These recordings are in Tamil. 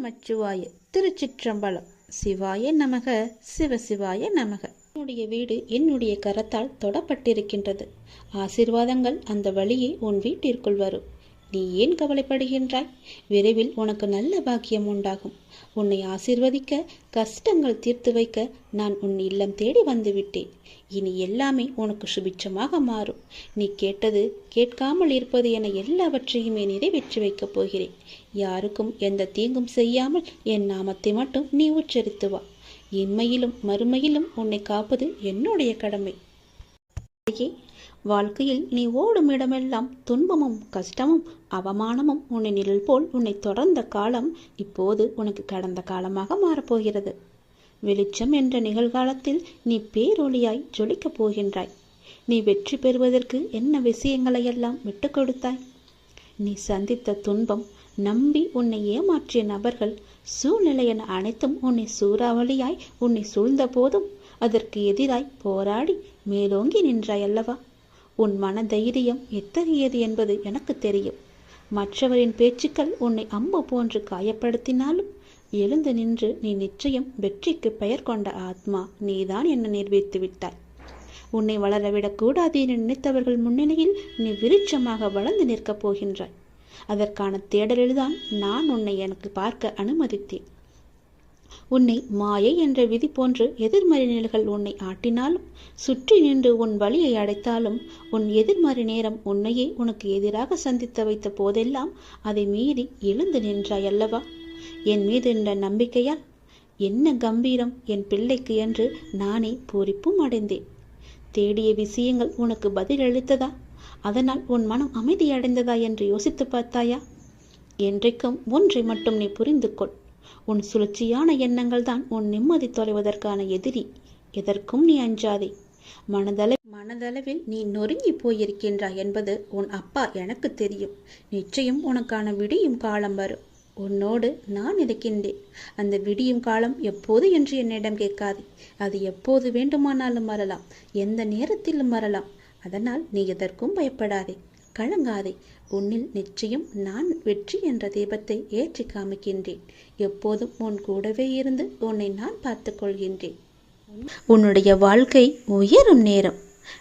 நமச்சிவாய திருச்சிற்றம்பலம். சிவாய நமக சிவசிவாய நமக. என்னுடைய வீடு என்னுடைய கரத்தால் தொடப்பட்டிருக்கின்றது. ஆசீர்வாதங்கள் அந்த வழியே உன் வீட்டிற்குள் வரும். நீ ஏன் கவலைப்படுகின்றாய்? விரைவில் உனக்கு நல்ல பாக்கியம் உண்டாகும். உன்னை ஆசீர்வதிக்க கஷ்டங்கள் தீர்த்து வைக்க நான் உன் இல்லம் தேடி வந்துவிட்டேன். இனி எல்லாமே உனக்கு சுபிட்சமாக மாறும். நீ கேட்டது கேட்காமல் இருப்பது என எல்லாவற்றையுமே நிறைவேற்றி வைக்கப் போகிறேன். யாருக்கும் எந்த தீங்கும் செய்யாமல் என் நாமத்தை மட்டும் நீ உச்சரித்து வா. இன்மையிலும் மறுமையிலும் உன்னை காப்பது என்னுடைய கடமை. வாழ்க்கையில் நீ ஓடும் இடமெல்லாம் துன்பமும் கஷ்டமும் அவமானமும் உன்னை நிழல் போல் உன்னை தொடர்ந்த காலம் இப்போது உனக்கு கடந்த காலமாக மாறப்போகிறது. வெளிச்சம் என்ற நிகழ்காலத்தில் நீ பேரொளியாய் ஜொலிக்கப் போகின்றாய். நீ வெற்றி பெறுவதற்கு என்ன விஷயங்களையெல்லாம் விட்டு கொடுத்தாய்? நீ சந்தித்த துன்பம் நம்பி உன்னை ஏமாற்றிய நபர்கள் சூழ்நிலை என அனைத்தும் உன்னை சூறாவளியாய் உன்னை சூழ்ந்த போதும் அதற்கு எதிராய் போராடி மேலோங்கி நின்றாய் அல்லவா உன் மன தைரியம் எத்தகையது என்பது எனக்கு தெரியும். மற்றவரின் பேச்சுக்கள் உன்னை அம்பு போன்று காயப்படுத்தினாலும் எழுந்து நின்று நீ நிச்சயம் வெற்றிக்கு பெயர் கொண்ட ஆத்மா நீதான் என்ன நிரூபித்து விட்டாய். உன்னை வளரவிடக் கூடாது என நினைத்தவர்கள் முன்னிலையில் நீ விருட்சமாக வளர்ந்து நிற்கப் போகின்றாய். அதற்கான தேடலில்தான் நான் உன்னை எனக்கு பார்க்க அனுமதித்தேன். உன்னை மாயை என்ற விதி போன்று எதிர்மறை நிலைகள் உன்னை ஆட்டினாலும் சுற்றி நின்று உன் வழியை அடைத்தாலும் உன் எதிர்மறை நேரம் உன்னையே உனக்கு எதிராக சந்தித்து வைத்த போதெல்லாம் அதை மீறி எழுந்து நின்றாய் அல்லவா? என் மீது என்ற நம்பிக்கையால். என்ன கம்பீரம் என் பிள்ளைக்கு என்று நானே பூரிப்பும் அடைந்தேன். தேடிய விஷயங்கள் உனக்கு பதிலளித்ததா அதனால் உன் மனம் அமைதியடைந்ததா என்று யோசித்து பார்த்தாயா? என்றைக்கும் ஒன்றை மட்டும் நீ புரிந்து கொள். உன் சுழற்சியான எண்ணங்கள் தான் உன் நிம்மதி தொலைவதற்கான எதிரி. எதற்கும் நீ அஞ்சாதே. மனதள மனதளவில் நீ நொறுங்கி போயிருக்கின்றாய் என்பது உன் அப்பா எனக்கு தெரியும். நிச்சயம் உனக்கான விடியும் காலம் வரும். உன்னோடு நான் இருக்கின்றேன். அந்த விடியும் காலம் எப்போது என்று என்னிடம் கேட்காதே. அது எப்போது வேண்டுமானாலும் வரலாம். எந்த நேரத்திலும் வரலாம். அதனால் நீ எதற்கும் பயப்படாதே. கலங்காதே. உன்னில் நிச்சயம் நான் வெற்றி என்ற தீபத்தை ஏற்றி காமிக்கின்றேன். எப்போதும் உன் கூடவே இருந்து உன்னை நான் பார்த்து கொள்கின்றேன். உன்னுடைய வாழ்க்கை உயரும் நேரம்.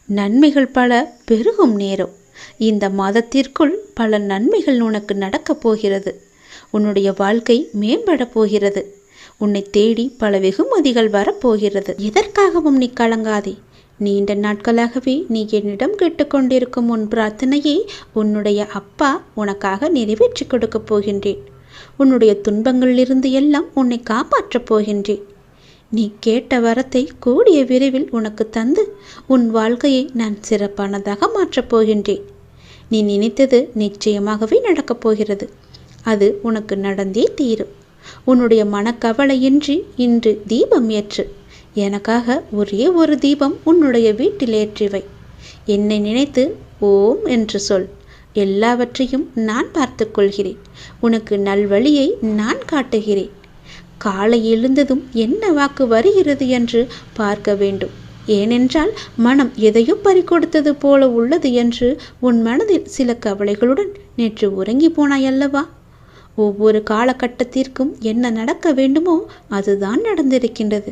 நன்மைகள் பல பெருகும் நேரம். இந்த மாதத்திற்குள் பல நன்மைகள் உனக்கு நடக்கப் போகிறது. உன்னுடைய வாழ்க்கை மேம்படப் போகிறது. உன்னை தேடி பல வெகுமதிகள் வரப்போகிறது எதற்காகவும் நீ கலங்காதே. நீண்ட நாட்களாகவே நீ என்னிடம் கேட்டுக்கொண்டிருக்கும் உன் பிரார்த்தனையை உன்னுடைய அப்பா உனக்காக நிறைவேற்றி கொடுக்கப் போகின்றேன். உன்னுடைய துன்பங்களிலிருந்து எல்லாம் உன்னை காப்பாற்றப் போகின்றேன். நீ கேட்ட வரத்தை கூடிய விரைவில் உனக்கு தந்து உன் வாழ்க்கையை நான் சிறப்பானதாக மாற்றப் போகின்றேன். நீ நினைத்தது நிச்சயமாகவே நடக்கப் போகிறது. அது உனக்கு நடந்தே தீரும். உன்னுடைய மனக்கவலையின்றி இன்று தீபம் ஏற்று எனக்காக ஒரே ஒரு தீபம் உன்னுடைய வீட்டில் ஏற்றிவை என்னை நினைத்து ஓம் என்று சொல். எல்லாவற்றையும் நான் பார்த்து கொள்கிறேன். உனக்கு நல்வழியை நான் காட்டுகிறேன். காலை எழுந்ததும் என்ன வாக்கு வருகிறது என்று பார்க்க வேண்டும். ஏனென்றால் மனம் எதையோ பறிக்கொடுத்தது போல உள்ளது என்று உன் மனதில் சில கவலைகளுடன் நேற்று உறங்கி போனாய் அல்லவா? ஒவ்வொரு காலகட்டத்திற்கும் என்ன நடக்க வேண்டுமோ அதுதான் நடந்திருக்கின்றது.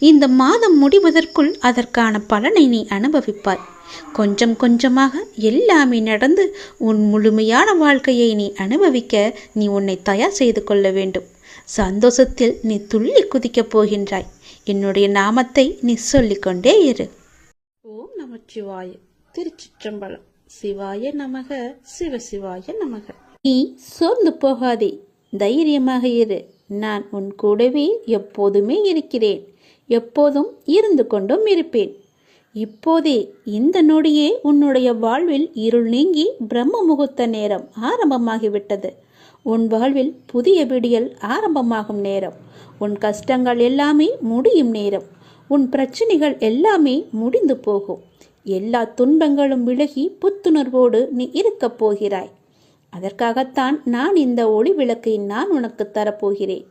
இந்த மாதம் முடிவதற்குள் அதற்கான பலனை நீ அனுபவிப்பாய். கொஞ்சம் கொஞ்சமாக எல்லாமே நடந்து உன் முழுமையான வாழ்க்கையை நீ அனுபவிக்க நீ உன்னை தயார் செய்து கொள்ள வேண்டும். சந்தோஷத்தில் நீ துள்ளி குதிக்கப் போகின்றாய். என்னுடைய நாமத்தை நீ சொல்லிக்கொண்டே இரு. ஓம் நமச்சிவாய. திருச்சிற்றம்பலம். சிவாய நமக. சிவ சிவாய நமக. நீ சோர்ந்து போகாதே. தைரியமாக இரு. நான் உன் கூடவே எப்போதுமே இருக்கிறேன். எப்போதும் இருந்து கொண்டும் இருப்பேன். இப்போதே இந்த நொடியே உன்னுடைய வாழ்வில் இருள் நீங்கி பிரம்ம முகூர்த்த நேரம் ஆரம்பமாகிவிட்டது. உன் வாழ்வில் புதிய விடியல் ஆரம்பமாகும் நேரம். உன் கஷ்டங்கள் எல்லாமே முடியும் நேரம். உன் பிரச்சனைகள் எல்லாமே முடிந்து போகும். எல்லா துன்பங்களும் விலகி புத்துணர்வோடு நீ இருக்கப் போகிறாய். அதற்காகத்தான் நான் இந்த ஒளி விளக்கை நான் உனக்கு தரப்போகிறேன்.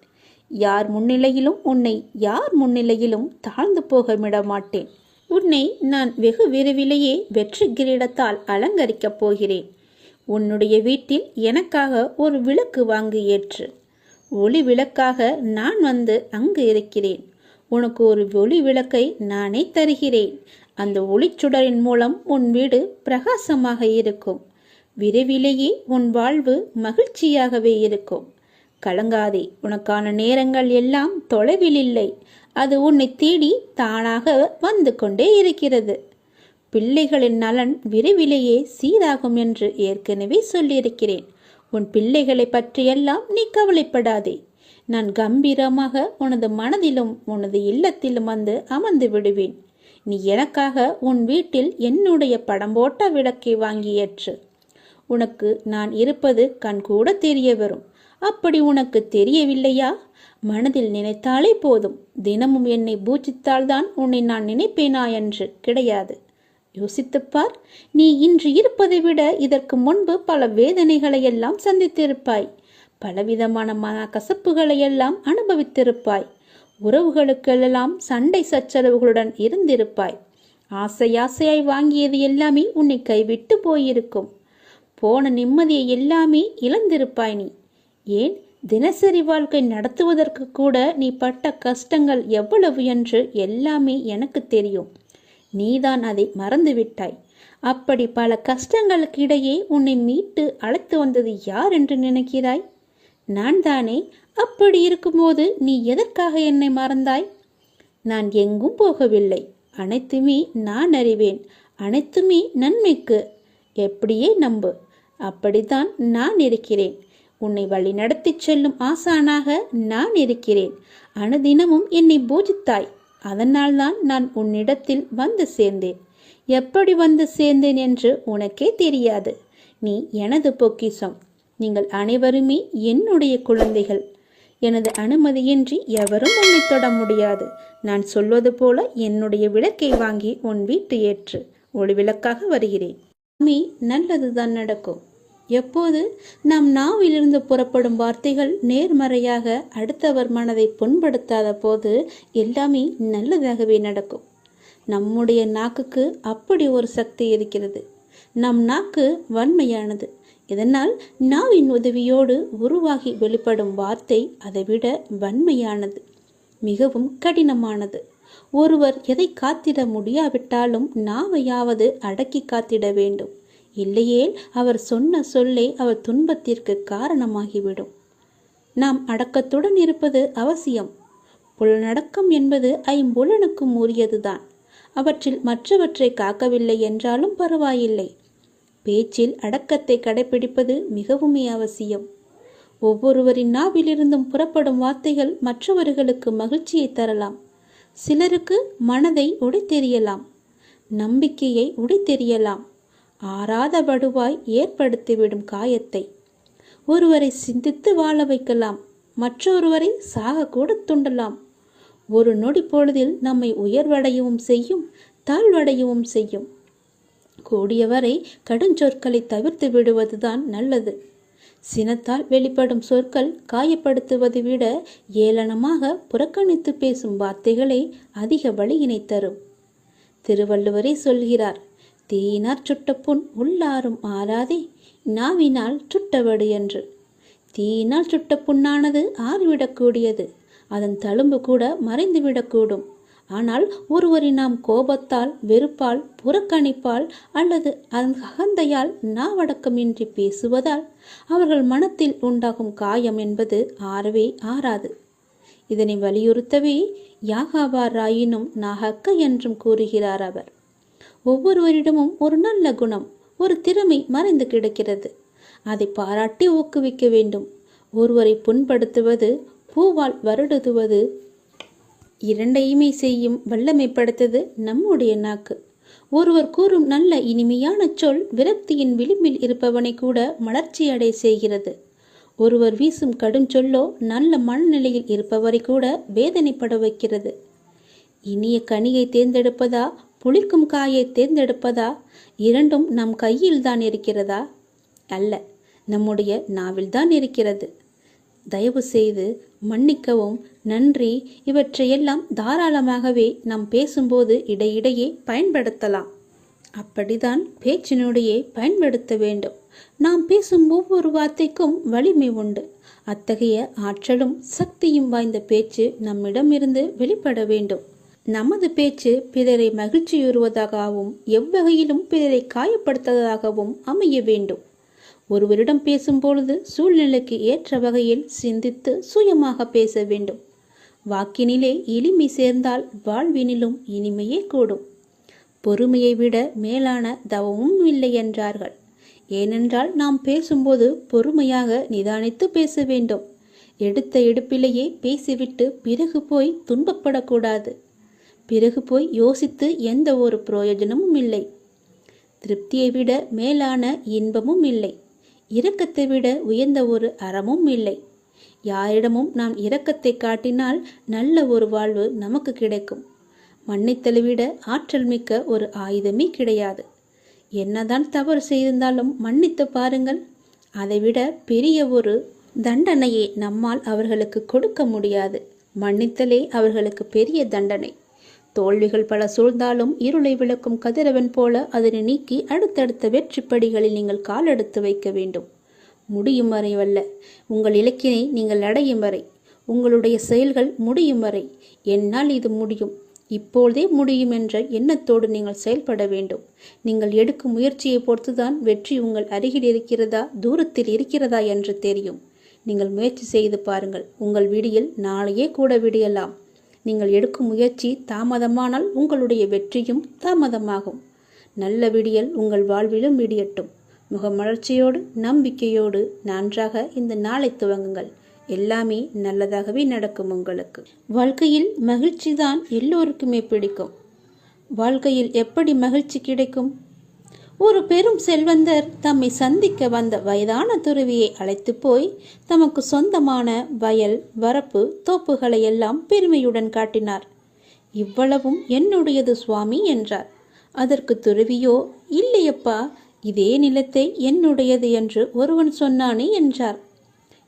யார் முன்னிலையிலும் உன்னை யார் முன்னிலையிலும் தாழ்ந்து போக விட மாட்டேன் உன்னை நான் வெகு விரைவிலேயே வெற்றி கிரீடத்தால் அலங்கரிக்கப் போகிறேன். உன்னுடைய வீட்டில் எனக்காக ஒரு விளக்கு வாங்கி ஏற்று. ஒளி விளக்காக நான் வந்து அங்கு இருக்கிறேன். உனக்கு ஒரு ஒளி விளக்கை நானே தருகிறேன். அந்த ஒளிச்சுடரின் மூலம் உன் வீடு பிரகாசமாக இருக்கும். விரைவிலேயே உன் வாழ்வு மகிழ்ச்சியாகவே இருக்கும். கலங்காதே. உனக்கான நேரங்கள் எல்லாம் தொலைவில் இல்லை. அது உன்னை தேடி தானாக வந்து கொண்டே இருக்கிறது. பிள்ளைகளின் நலன் விரைவிலேயே சீராகும் என்று ஏற்கனவே சொல்லியிருக்கிறேன். உன் பிள்ளைகளை பற்றியெல்லாம் நீ கவலைப்படாதே. நான் கம்பீரமாக உனது மனதிலும் உனது இல்லத்திலும் வந்து அமர்ந்து விடுவேன். நீ எனக்காக உன் வீட்டில் என்னுடைய படம் போட்ட விளக்கை வாங்கியற்று உனக்கு நான் இருப்பது கண்கூட தெரிய வரும் அப்படி உனக்கு தெரியவில்லையா? மனதில் நினைத்தாலே போதும். தினமும் என்னை பூஜித்தால்தான் உன்னை நான் நினைப்பேனா என்று. கிடையாது. யோசித்துப்பார் நீ இன்று இருப்பதை விட இதற்கு முன்பு பல வேதனைகளை எல்லாம் சந்தித்திருப்பாய். பலவிதமான மன கசப்புகளை எல்லாம் அனுபவித்திருப்பாய். உறவுகளுக்கெல்லாம் சண்டை சச்சரவுகளுடன் இருந்திருப்பாய். ஆசை ஆசையாய் வாங்கியது எல்லாமே உன்னை கைவிட்டு போயிருக்கும். போன நிம்மதியை எல்லாமே இழந்திருப்பாய் நீ. ஏன் தினசரி வாழ்க்கை நடத்துவதற்கு கூட நீ பட்ட கஷ்டங்கள் எவ்வளவு என்று எல்லாமே எனக்கு தெரியும். நீதான் அதை மறந்துவிட்டாய். அப்படி பல கஷ்டங்களுக்கு இடையே உன்னை மீட்டு அழைத்து வந்தது யார் என்று நினைக்கிறாய்? நான் தானே? அப்படி இருக்கும்போது நீ எதற்காக என்னை மறந்தாய்? நான் எங்கும் போகவில்லை. அனைத்துமே நான் அறிவேன். அனைத்துமே நன்மைக்கு. எப்படியே நம்பு. அப்படித்தான் நான் இருக்கிறேன். உன்னை வழிநடத்திச் செல்லும் ஆசானாக நான் இருக்கிறேன். அனுதினமும் என்னை பூஜித்தாய். அதனால்தான் நான் உன்னிடத்தில் வந்து சேர்ந்தேன். எப்படி வந்து சேர்ந்தேன் என்று உனக்கே தெரியாது. நீ எனது பொக்கிஷம். நீங்கள் அனைவருமே என்னுடைய குழந்தைகள். எனது அனுமதியின்றி எவரும் உன்னை தொட முடியாது. நான் சொல்வது போல என்னுடைய விளக்கை வாங்கி உன் வீட்டு ஏற்று. ஒளி விளக்காக வருகிறேன் நல்லதுதான் நடக்கும். எப்போது நம் நாவிலிருந்து புறப்படும் வார்த்தைகள் நேர்மறையாக அடுத்தவர் மனதை புண்படுத்தாத போது எல்லாமே நல்லதாகவே நடக்கும். நம்முடைய நாக்குக்கு அப்படி ஒரு சக்தி இருக்கிறது. நம் நாக்கு வன்மையானது. இதனால் நாவின் உதவியோடு உருவாகி வெளிப்படும் வார்த்தை அதைவிட வன்மையானது மிகவும் கடினமானது. ஒருவர் எதை காத்திட முடியாவிட்டாலும் நாவையாவது அடக்கி காத்திட வேண்டும். இல்லையேல் அவர் சொன்ன சொல்லே அவர் துன்பத்திற்கு காரணமாகிவிடும். நாம் அடக்கத்துடன் இருப்பது அவசியம். புலனடக்கம் என்பது ஐம்புலனுக்கும் உரியதுதான். அவற்றில் மற்றவற்றை காக்கவில்லை என்றாலும் பரவாயில்லை. பேச்சில் அடக்கத்தை கடைபிடிப்பது மிகவுமே அவசியம். ஒவ்வொருவரின் நாவிலிருந்தும் புறப்படும் வார்த்தைகள் மற்றவர்களுக்கு மகிழ்ச்சியை தரலாம். சிலருக்கு மனதை உடைத்தெறியலாம். நம்பிக்கையை உடைத்தெறியலாம். ஆறாத வடுவாய் ஏற்படுத்திவிடும் காயத்தை. ஒருவரை சிந்தித்து வாழ வைக்கலாம் மற்றொருவரை சாகக்கூட துண்டலாம். ஒரு நொடி பொழுதில் நம்மை உயர்வடையவும் செய்யும் தாழ்வடையவும் செய்யும். கூடியவரை கடுஞ்சொற்களை தவிர்த்து விடுவதுதான் நல்லது. சினத்தால் வெளிப்படும் சொற்கள் காயப்படுத்துவதை விட ஏளனமாக புறக்கணித்து பேசும் வார்த்தைகளே அதிக வழியினை தரும் திருவள்ளுவரே சொல்கிறார் தீயினார் சுட்ட புண் உள்ளாரும் ஆறாதே நாவினால் சுட்டவடு என்று. தீயினால் சுட்ட புண்ணானது ஆறிவிடக்கூடியது அதன் தழும்பு கூட மறைந்துவிடக்கூடும் ஆனால் ஒருவரை நாம் கோபத்தால் வெறுப்பால் புறக்கணிப்பால் அல்லது அகந்தையால் நாவடக்கமின்றி பேசுவதால் அவர்கள் மனத்தில் உண்டாகும் காயம் என்பது ஆறவே ஆறாது. இதனை வலியுறுத்தவே யாகாவாராயினும் நாகக்க என்றும் கூறுகிறார் அவர். ஒவ்வொருவரிடமும் ஒரு நல்ல குணம் ஒரு திறமை மறைந்து கிடக்கிறது. அதை பாராட்டி ஊக்குவிக்க வேண்டும். ஒருவரை புண்படுத்துவது பூவால் வருடுதுவது இரண்டையுமே செய்யும் வல்லமை நம்முடைய நாக்கு. ஒருவர் கூறும் நல்ல இனிமையான சொல் விரக்தியின் விளிம்பில் இருப்பவனை கூட மலர்ச்சியடை செய்கிறது. ஒருவர் வீசும் கடும் சொல்லோ நல்ல மனநிலையில் இருப்பவரை கூட வேதனைப்பட வைக்கிறது. இனிய கனியை தேர்ந்தெடுப்பதா புளிக்கும் காயை தேர்ந்தெடுப்பதா? இரண்டும் நம் கையில் தான் இருக்கிறதா? அல்ல நம்முடைய நாவில்தான் இருக்கிறது. தயவு செய்து மன்னிக்கவும். நன்றி. இவற்றையெல்லாம் தாராளமாகவே நாம் பேசும்போது இடையிடையே பயன்படுத்தலாம். அப்படிதான் பேச்சினுடையே பயன்படுத்த வேண்டும். நாம் பேசும் ஒவ்வொரு வார்த்தைக்கும் வலிமை உண்டு. அத்தகைய ஆற்றலும் சக்தியும் வாய்ந்த பேச்சு நம்மிடமிருந்து வெளிப்பட வேண்டும். நமது பேச்சு பிறரை மகிழ்ச்சியுறுவதாகவும் எவ்வகையிலும் பிறரை காயப்படுத்துவதாகவும் அமைய வேண்டும். ஒருவரிடம் பேசும்பொழுது சூழ்நிலைக்கு ஏற்ற வகையில் சிந்தித்து சுயமாக பேச வேண்டும். வாக்கினிலே எளிமை சேர்ந்தால் வாழ்வினிலும் இனிமையே கூடும். பொறுமையை விட மேலான தவமும் இல்லை என்றார்கள். ஏனென்றால் நாம் பேசும்போது பொறுமையாக நிதானித்து பேச வேண்டும். எடுத்த எடுப்பிலேயே பேசிவிட்டு பிறகு போய் துன்பப்படக்கூடாது. பிறகு போய் யோசித்து எந்த ஒரு பிரயோஜனமும் இல்லை. திருப்தியை விட மேலான இன்பமும் இல்லை. இரக்கத்தை விட உயர்ந்த ஒரு அறமும் இல்லை. யாரிடமும் நாம் இரக்கத்தை காட்டினால் நல்ல ஒரு வாழ்வு நமக்கு கிடைக்கும். மன்னித்தலை விட ஆற்றல் மிக்க ஒரு ஆயுதமே கிடையாது. என்னதான் தவறு செய்திருந்தாலும் மன்னித்து பாருங்கள். அதைவிட பெரிய ஒரு தண்டனையை நம்மால் அவர்களுக்கு கொடுக்க முடியாது. மன்னித்தலே அவர்களுக்கு பெரிய தண்டனை. தோல்விகள் பல சூழ்ந்தாலும் இருளை விளக்கும் கதிரவன் போல அதனை நீக்கி அடுத்தடுத்த வெற்றிப்படிகளில் நீங்கள் காலெடுத்து வைக்க வேண்டும். முடியும் வரை வல்ல. உங்கள் இலக்கினை நீங்கள் அடையும் வரை. உங்களுடைய செயல்கள் முடியும் வரை. என்னால் இது முடியும். இப்பொழுதே முடியும் என்ற எண்ணத்தோடு நீங்கள் செயல்பட வேண்டும். நீங்கள் எடுக்கும் முயற்சியை பொறுத்துதான் வெற்றி உங்கள் அருகில் இருக்கிறதா தூரத்தில் இருக்கிறதா என்று தெரியும். நீங்கள் முயற்சி செய்து பாருங்கள். உங்கள் விடியில் நாளையே கூட விடியலாம். நீங்கள் எடுக்கும் முயற்சி தாமதமானால் உங்களுடைய வெற்றியும் தாமதமாகும். நல்ல விடியல் உங்கள் வாழ்விலும் விடியட்டும் முகமலர்ச்சியோடு நம்பிக்கையோடு நன்றாக இந்த நாளை துவங்குங்கள். எல்லாமே நல்லதாகவே நடக்கும் உங்களுக்கு. வாழ்க்கையில் மகிழ்ச்சி தான் எல்லோருக்குமே பிடிக்கும். வாழ்க்கையில் எப்படி மகிழ்ச்சி கிடைக்கும்? ஒரு பெரும் செல்வந்தர் தம்மை சந்திக்க வந்த வயதான துறவியை அழைத்து போய் தமக்கு சொந்தமான வயல் வரப்பு தோப்புகளை எல்லாம் பெருமையுடன் காட்டினார். இவ்வளவும் என்னுடையது சுவாமி என்றார். அதற்கு துறவியோ இல்லையப்பா இதே நிலத்தை என்னுடையது என்று ஒருவன் சொன்னானே என்றார்.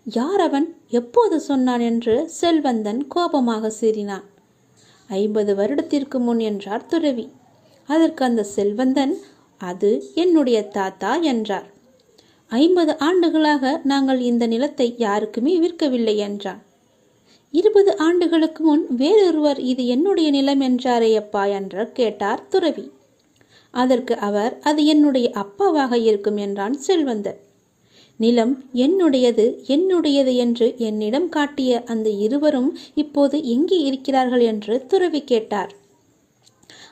யார் அவன் எப்போது சொன்னான் என்று செல்வந்தன் கோபமாக சீறினான். ஐம்பது வருடத்திற்கு முன் என்றார் துறவி. அதற்கு அந்த செல்வந்தன் அது என்னுடைய தாத்தா என்றார். ஐம்பது ஆண்டுகளாக நாங்கள் இந்த நிலத்தை யாருக்குமே விற்கவில்லை என்றான். இருபது ஆண்டுகளுக்கு முன் வேறொருவர் இது என்னுடைய நிலம் என்றாரே அப்பா என்று கேட்டார் துறவி. அதற்கு அவர் அது என்னுடைய அப்பாவாக இருக்கும் என்றான் செல்வந்தர். நிலம் என்னுடையது என்னுடையது என்று என்னிடம் காட்டிய அந்த இருவரும் இப்போது எங்கே இருக்கிறார்கள் என்று துறவி கேட்டார்.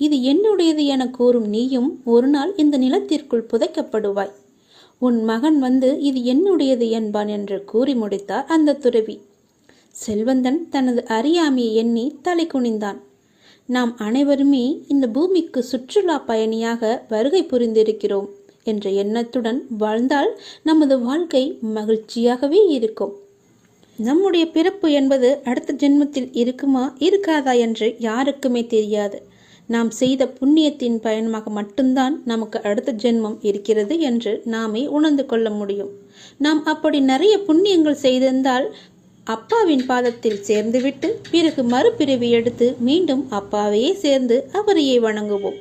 இது என்னுடையது என கூறும் நீயும் ஒரு நாள் இந்த நிலத்திற்குள் புதைக்கப்படுவாய். உன் மகன் வந்து இது என்னுடையது என்பான் என்று கூறி முடித்தார் அந்த துறவி. செல்வந்தன் தனது அறியாமையை எண்ணி தலை குனிந்தான். நாம் அனைவருமே இந்த பூமிக்கு சுற்றுலா பயணியாக வருகை புரிந்திருக்கிறோம் என்ற எண்ணத்துடன் வாழ்ந்தால் நமது வாழ்க்கை மகிழ்ச்சியாகவே இருக்கும். நம்முடைய பிறப்பு என்பது அடுத்த ஜென்மத்தில் இருக்குமா இருக்காதா என்று யாருக்குமே தெரியாது. நாம் செய்த புண்ணியத்தின் பயணமாக மட்டும்தான் நமக்கு அடுத்த ஜென்மம் இருக்கிறது என்று நாமே உணர்ந்து கொள்ள முடியும். நாம் அப்படி நிறைய புண்ணியங்கள் செய்திருந்தால் அப்பாவின் பாதத்தில் சேர்ந்துவிட்டு பிறகு மறுபிறவி எடுத்து மீண்டும் அப்பாவையே சேர்ந்து அவரையே வணங்குவோம்.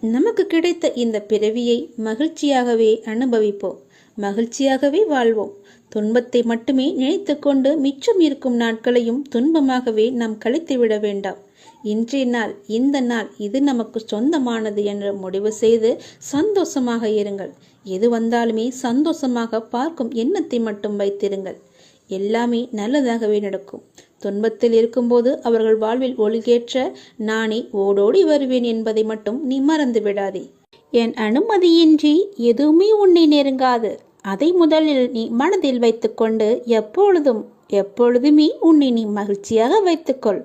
நமக்கு கிடைத்த இந்த பிறவியை மகிழ்ச்சியாகவே அனுபவிப்போம். மகிழ்ச்சியாகவே வாழ்வோம். துன்பத்தை மட்டுமே நினைத்து கொண்டு மிச்சம் இருக்கும் நாட்களையும் துன்பமாகவே நாம் கழித்து விட வேண்டாம். இன்றைய நாள் இந்த நாள் இது நமக்கு சொந்தமானது என்று முடிவு செய்து சந்தோஷமாக இருங்கள். எது வந்தாலுமே சந்தோஷமாக பார்க்கும் எண்ணத்தை மட்டும் வைத்திருங்கள். எல்லாமே நல்லதாகவே நடக்கும். துன்பத்தில் இருக்கும்போது அவர்கள் வாழ்வில் ஒழுகேற்ற நானே ஓடோடி வருவேன் என்பதை மட்டும் நீ மறந்து விடாதே. என் அனுமதியின்றி எதுவுமே உன்னை நெருங்காது. அதை முதலில் நீ மனதில் வைத்துக்கொண்டு எப்பொழுதும் எப்பொழுதுமே உன்னை நீ மகிழ்ச்சியாக வைத்துக்கொள்.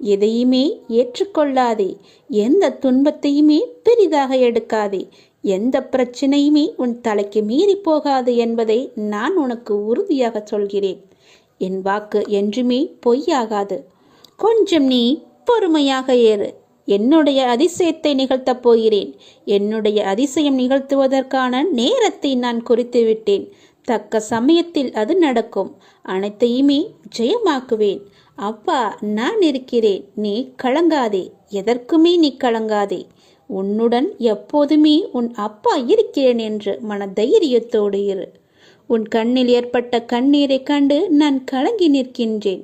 எதையுமே ஏற்றுக்கொள்ளாதே. எந்த துன்பத்தையுமே பெரிதாக எடுக்காதே. எந்த பிரச்சனையுமே உன் தலைக்கு மீறி போகாது என்பதை நான் உனக்கு உறுதியாக சொல்கிறேன். என் வாக்கு என்றுமே பொய்யாகாது. கொஞ்சம் நீ பொறுமையாக ஏறு. என்னுடைய அதிசயத்தை நிகழ்த்தப் போகிறேன். என்னுடைய அதிசயம் நிகழ்த்துவதற்கான நேரத்தை நான் குறித்து விட்டேன். தக்க சமயத்தில் அது நடக்கும். அனைத்தையுமே ஜெயமாக்குவேன். அப்பா நான் இருக்கிறேன். நீ கலங்காதே. எதற்குமே நீ கலங்காதே. உன்னுடன் எப்போதுமே உன் அப்பா இருக்கிறேன் என்று மன தைரியத்தோடு இரு. உன் கண்ணில் ஏற்பட்ட கண்ணீரை கண்டு நான் கலங்கி நிற்கின்றேன்.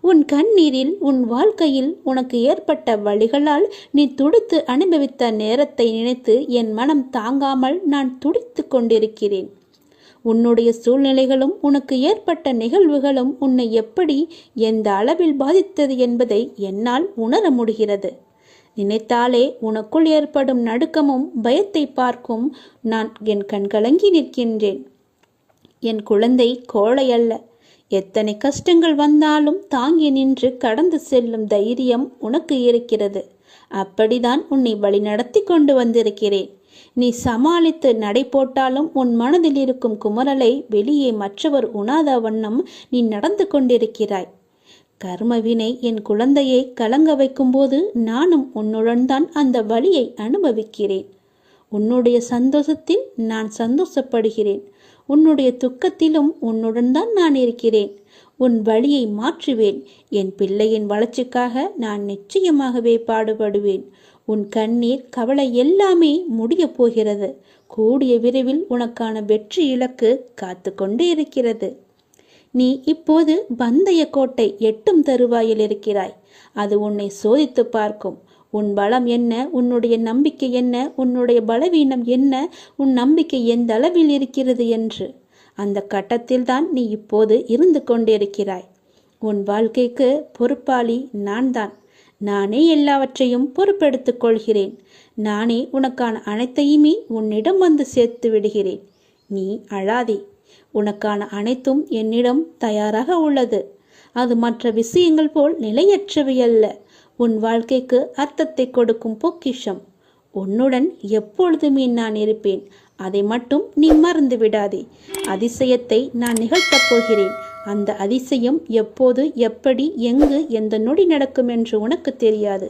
உன் கண்ணீரில் உன் வாழ்க்கையில் உனக்கு ஏற்பட்ட வழிகளால் நீ துடித்து அனுபவித்த நேரத்தை நினைத்து என் மனம் தாங்காமல் நான் துடித்து கொண்டிருக்கிறேன். உன்னுடைய சூழ்நிலைகளும் உனக்கு ஏற்பட்ட நிகழ்வுகளும் உன்னை எப்படி எந்த அளவில் பாதித்தது என்பதை என்னால் உணர முடிகிறது. நினைத்தாலே உனக்குள் ஏற்படும் நடுக்கமும் பயத்தை பார்க்கும் நான் என் கண்கலங்கி நிற்கின்றேன். என் குழந்தை கோழை அல்ல. எத்தனை கஷ்டங்கள் வந்தாலும் தாங்கி நின்று கடந்து செல்லும் தைரியம் உனக்கு இருக்கிறது. அப்படிதான் உன்னை வழிநடத்தி கொண்டு வந்திருக்கிறேன். நீ சமாளித்து நடை போட்டாலும் உன் மனதில் இருக்கும் குமரலை வெளியே மற்றவர் உணாத வண்ணம் நீ நடந்து கொண்டிருக்கிறாய். கர்மவினை என் குழந்தையை கலங்க வைக்கும்போது நானும் உன்னுடன் தான் அந்த வழியை அனுபவிக்கிறேன். உன்னுடைய சந்தோஷத்தில் நான் சந்தோஷப்படுகிறேன். உன்னுடைய துக்கத்திலும் உன்னுடன் தான் நான் இருக்கிறேன். உன் வழியை மாற்றுவேன். என் பிள்ளையின் வளர்ச்சிக்காக நான் நிச்சயமாகவே பாடுபடுவேன். உன் கண்ணீர் கவலை எல்லாமே முடிய போகிறது. கூடிய விரைவில் உனக்கான வெற்றி இலக்கு காத்து கொண்டு இருக்கிறது. நீ இப்போது பந்தய கோட்டை எட்டும் தருவாயில் இருக்கிறாய். அது உன்னை சோதித்து பார்க்கும். உன் பலம் என்ன? உன்னுடைய நம்பிக்கை என்ன? உன்னுடைய பலவீனம் என்ன? உன் நம்பிக்கை எந்த அளவில் இருக்கிறது என்று. அந்த கட்டத்தில்தான் நீ இப்போது இருந்து கொண்டிருக்கிறாய். உன் வாழ்க்கைக்கு பொறுப்பாளி நான் தான் நானே எல்லாவற்றையும் பொறுப்பெடுத்துக் கொள்கிறேன். நானே உனக்கான அனைத்தையுமே உன்னிடம் வந்து சேர்த்து விடுகிறேன். நீ அழாதே. உனக்கான அனைத்தும் என்னிடம் தயாராக உள்ளது. அது மற்ற விஷயங்கள் போல் நிலையற்றவை அல்ல. உன் வாழ்க்கைக்கு அர்த்தத்தை கொடுக்கும் பொக்கிஷம். உன்னுடன் எப்பொழுதுமே நான் இருப்பேன். அதை மட்டும் நீ மறந்து விடாதே. அதிசயத்தை நான் நிகழ்த்தப் போகிறேன். அந்த அதிசயம் எப்போது எப்படி எங்கு எந்த நொடி நடக்கும் என்று உனக்கு தெரியாது.